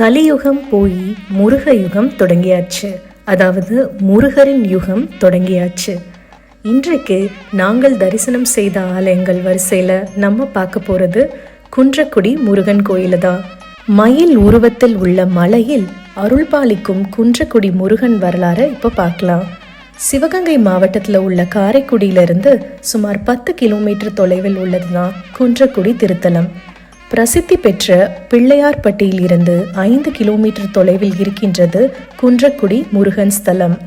கலியுகம் போய் முருக யுகம் தொடங்கியாச்சு. அதாவது முருகரின் யுகம் தொடங்கியாச்சு. இன்றைக்கு நாங்கள் தரிசனம் செய்த ஆலயங்கள் வரிசையில் நம்ம பார்க்க போகிறது குன்றக்குடி முருகன் கோயில தான். மயில் உருவத்தில் உள்ள மலையில் அருள்பாலிக்கும் குன்றக்குடி முருகன் வரலாறை இப்போ பார்க்கலாம். சிவகங்கை மாவட்டத்தில் உள்ள காரைக்குடியிலிருந்து சுமார் பத்து கிலோமீட்டர் தொலைவில் உள்ளது தான் குன்றக்குடி திருத்தலம். பிரசித்தி பெற்ற பிள்ளையார்பட்டியில் இருந்து ஐந்து கிலோமீட்டர் தொலைவில் இருக்கின்றது குன்றக்குடி முருகன் ஸ்தலம்.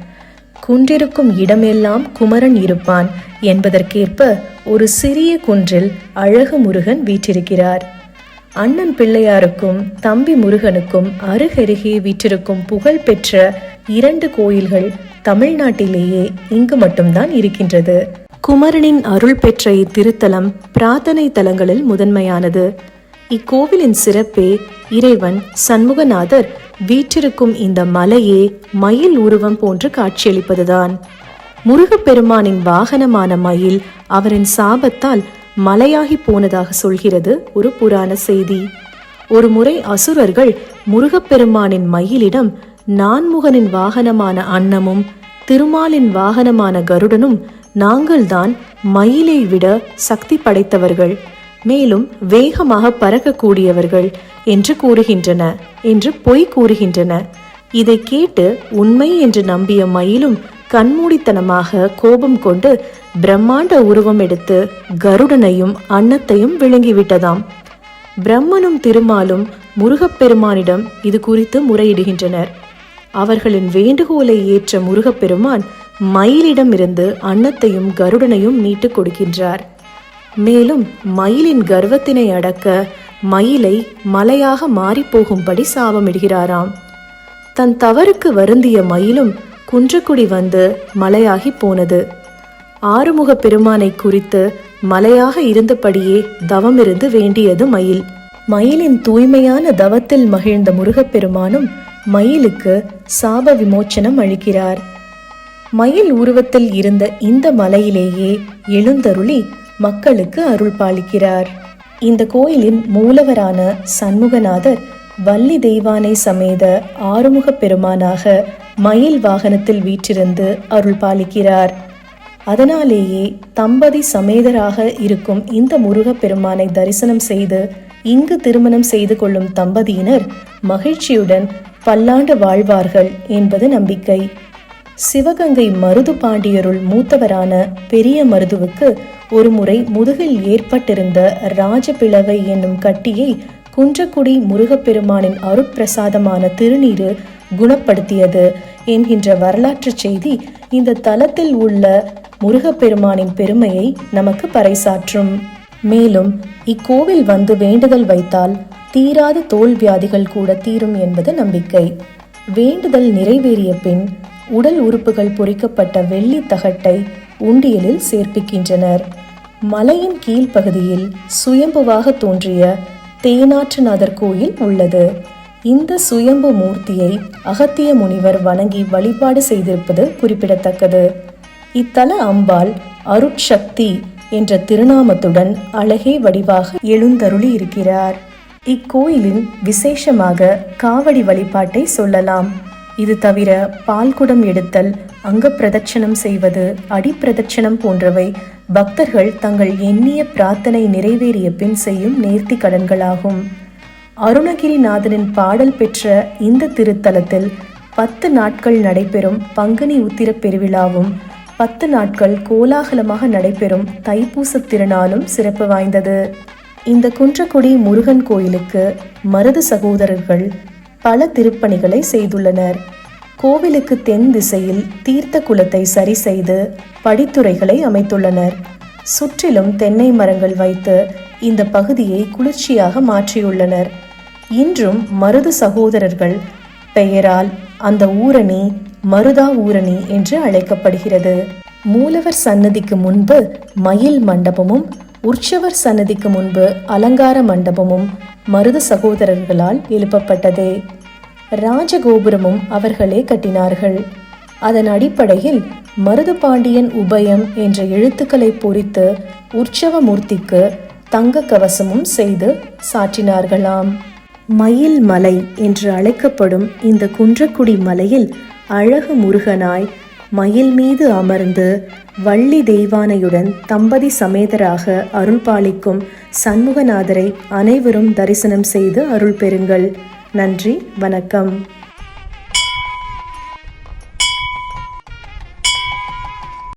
குன்றிருக்கும் இடமெல்லாம் குமரன் இருப்பான் என்பதற்கேற்ப ஒரு சிறிய குன்றில் அழகு முருகன் வீற்றிருக்கிறார். அண்ணன் பிள்ளையாருக்கும் தம்பி முருகனுக்கும் அருகருகே வீற்றிருக்கும் புகழ்பெற்ற இரண்டு கோயில்கள் தமிழ்நாட்டிலேயே இங்கு மட்டும்தான் இருக்கின்றது. குமரனின் அருள் பெற்ற இத்திருத்தலம் பிரார்த்தனை தலங்களில் முதன்மையானது. இக்கோவிலின் சிறப்பே இறைவன் சண்முகநாதர் வீற்றிருக்கும் இந்த மலையே மயில் உருவம் போன்று காட்சியளிப்பதுதான். முருகப்பெருமானின் வாகனமான மயில் அவரின் சாபத்தால் மலையாகி போனதாக சொல்கிறது ஒரு புராண செய்தி. ஒரு முறை அசுரர்கள் முருகப்பெருமானின் மயிலிடம் நான்முகனின் வாகனமான அன்னமும் திருமாலின் வாகனமான கருடனும் நாங்கள்தான் மயிலை விட சக்தி படைத்தவர்கள். மேலும் வேகமாக பறக்கக்கூடியவர்கள் என்று கூறுகின்றன என்று பொய் கூறுகின்றன. இதை கேட்டு உண்மை என்று நம்பிய மயிலும் கண்மூடித்தனமாக கோபம் கொண்டு பிரம்மாண்ட உருவம் எடுத்து கருடனையும் அன்னத்தையும் விழுங்கிவிட்டதாம். பிரம்மனும் திருமாலும் முருகப்பெருமானிடம் இது குறித்து முறையிடுகின்றனர். அவர்களின் வேண்டுகோளை ஏற்ற முருகப்பெருமான் மயிலிடமிருந்து அன்னத்தையும் கருடனையும் மீட்டுக் கொடுக்கின்றார். மேலும் மயிலின் கர்வத்தினை அடக்க மயிலை மலையாக மாறிப்போகும்படி சாபமிடுகிறாராம். தன் தவறுக்கு வருந்திய மயிலும் குன்றக்குடி வந்து மலையாகி போனது. ஆறுமுக பெருமானை குறித்து மலையாக இருந்தபடியே தவமிருந்து வேண்டியது மயில். மயிலின் தூய்மையான தவத்தில் மகிழ்ந்த முருகப்பெருமானும் மயிலுக்கு சாப விமோச்சனம் அளிக்கிறார். மயில் உருவத்தில் இருந்த இந்த மலையிலேயே எழுந்தருளி மக்களுக்கு அருள் பாலிக்கிறார் இந்த கோயிலின் மூலவரான சண்முகநாதர் வள்ளி தெய்வானை சமேத ஆறுமுக பெருமானாக மயில் வாகனத்தில் வீற்றிருந்து அருள் பாலிக்கிறார் அதனாலேயே தம்பதி சமேதராக இருக்கும் இந்த முருகப் பெருமானை தரிசனம் செய்து இங்கு திருமணம் செய்து கொள்ளும் தம்பதியினர் மகிழ்ச்சியுடன் பல்லாண்டு வாழ்வார்கள் என்பது நம்பிக்கை. சிவகங்கை மருது பாண்டியருள் மூத்தவரான பெரிய மருதுவுக்கு ஒருமுறை முதுகில் ஏற்பட்டிருந்த ராஜபிளவை என்னும் கட்டியை குன்றக்குடி முருகப்பெருமானின் அருட்பிரசாதமான திருநீரு குணப்படுத்தியது. என்கின்ற வரலாற்று செய்தி இந்த தலத்தில் உள்ள முருகப்பெருமானின் பெருமையை நமக்கு பறைசாற்றும். மேலும் இக்கோவில் வந்து வேண்டுதல் வைத்தால் தீராத தோல் வியாதிகள் கூட தீரும் என்பது நம்பிக்கை. வேண்டுதல் நிறைவேறிய பின் உடல் உறுப்புகள் பொறிக்கப்பட்ட வெள்ளி தகட்டை உண்டியலில் சேர்ப்பிக்கின்றனர். மலையின் கீழ்ப்பகுதியில் சுயம்புவாக தோன்றிய தேனாற்றுநாதர் கோயில் உள்ளது. இந்த சுயம்பு மூர்த்தியை அகத்திய முனிவர் வணங்கி வழிபாடு செய்திருப்பது குறிப்பிடத்தக்கது. இத்தல அம்பாள் அருட்சக்தி என்ற திருநாமத்துடன் அழகே வடிவாக எழுந்தருளி இருக்கிறார். இக்கோயிலின் விசேஷமாக காவடி வழிபாட்டை சொல்லலாம். இது தவிர பால்குடம் எடுத்தல் அங்க பிரதட்சணம் செய்வது அடிப்பிரதட்சணம் போன்றவை பக்தர்கள் தங்கள் எண்ணிய பிரார்த்தனை நிறைவேறிய பின் செய்யும் நேர்த்தி கடன்களாகும். அருணகிரிநாதனின் பாடல் பெற்ற இந்த திருத்தலத்தில் பத்து நாட்கள் நடைபெறும் பங்குனி உத்திர பெருவிழாவும் பத்து நாட்கள் கோலாகலமாக நடைபெறும் தைப்பூச திருநாளும் சிறப்பு வாய்ந்தது. இந்த குன்றக்குடி முருகன் கோயிலுக்கு மருது சகோதரர்கள் பல திருப்பணிகளை செய்துள்ளனர். கோவிலுக்கு தென் திசையில் தீர்த்த குலத்தை சரி செய்து படித்துறைகளை அமைத்துள்ளனர். சுற்றிலும் தென்னை மரங்கள் வைத்து இந்த பகுதியை குளிர்ச்சியாக மாற்றியுள்ளனர். இன்றும் மருது சகோதரர்கள் பெயரால் அந்த ஊரணி மருதா ஊரணி என்று அழைக்கப்படுகிறது. மூலவர் சன்னதிக்கு முன்பு மயில் மண்டபமும் உற்சவர் சன்னதிக்கு முன்பு அலங்கார மண்டபமும் மருது சகோதரர்களால் எழுப்பப்பட்டதே. ராஜகோபுரமும் அவர்களே கட்டினார்கள். அதன் அடிப்படையில் மருதுபாண்டியன் உபயம் என்ற எழுத்துக்களை பொறித்து உற்சவ மூர்த்திக்கு தங்க கவசமும் செய்து சாற்றினார்களாம். மயில் மலை என்று அழைக்கப்படும் இந்த குன்றக்குடி மலையில் அழகு முருகனாய் மயில் மீது அமர்ந்து வள்ளி தெய்வானையுடன் தம்பதி சமேதராக அருள் பாலிக்கும் சண்முகநாதரை அனைவரும் தரிசனம் செய்து அருள் பெறுங்கள் நன்றி வணக்கம்.